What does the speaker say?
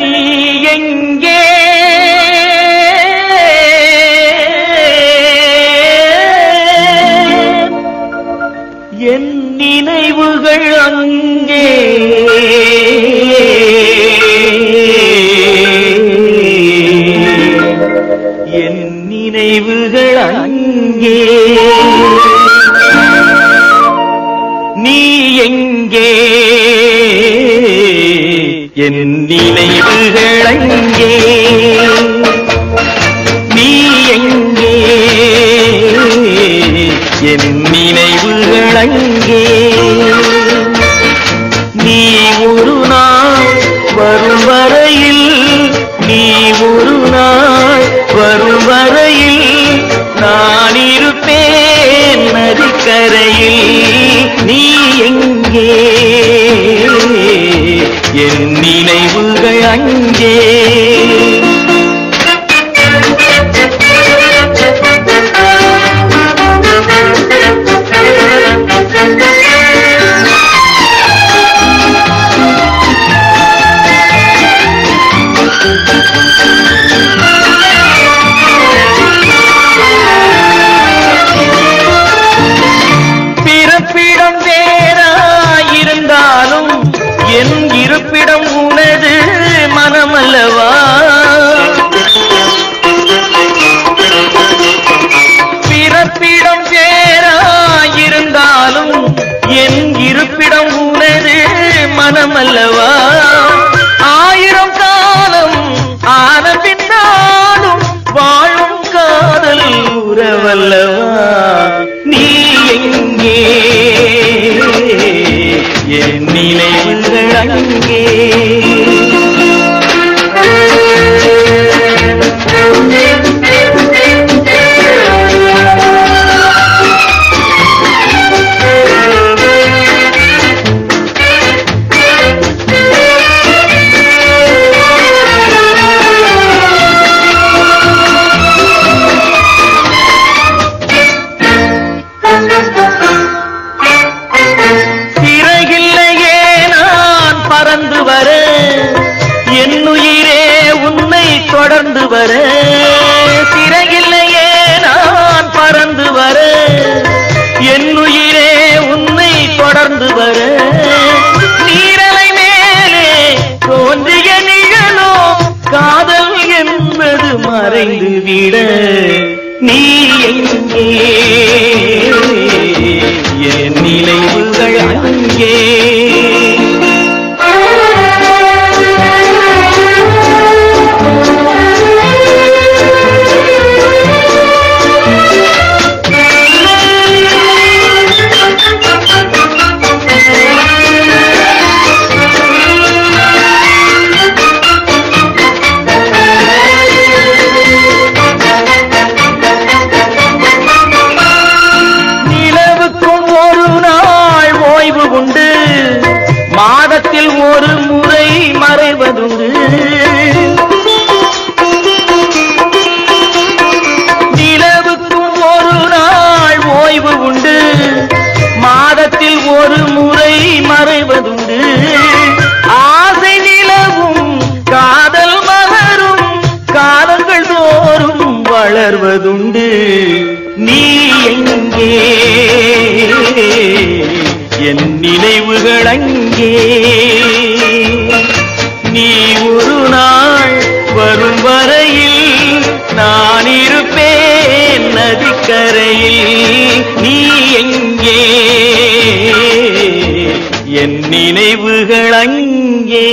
நீ எங்கே? என் நினைவுகள் அங்கே. என் நினைவுகள் அங்கே. என் நினைவுகள் அங்கே. நீ எங்கே? என் நினைவுகள் அங்கே. பிறப்பிடம் வேறாயிருந்தாலும் என் இருப்பிடம் உனது மனமல்லவா? பிறப்பிடம் சேராயிருந்தாலும் என் இருப்பிடம் உனது மனமல்லவா? ஆயிரம் தொடர்ந்து நீரலை மேலே தோன்றிய நிழலோ காதல் என்பது மறைந்து விட நீ எங்கே? என் நிலைவுகள் அங்கே. ஒரு முறை மறைவதுண்டு. நிலவுக்கும் ஒரு நாள் ஓய்வு உண்டு. மாதத்தில் ஒரு முறை மறைவதுண்டு. ஆசை நிலவும் காதல் மலரும் காலங்கள் தோறும் வளர்வதுண்டு. நீ எங்கே? என் நினைவுகள் அங்கே. நதிக்கரையில் நீ எங்கே? என் நினைவுகள் அங்கே.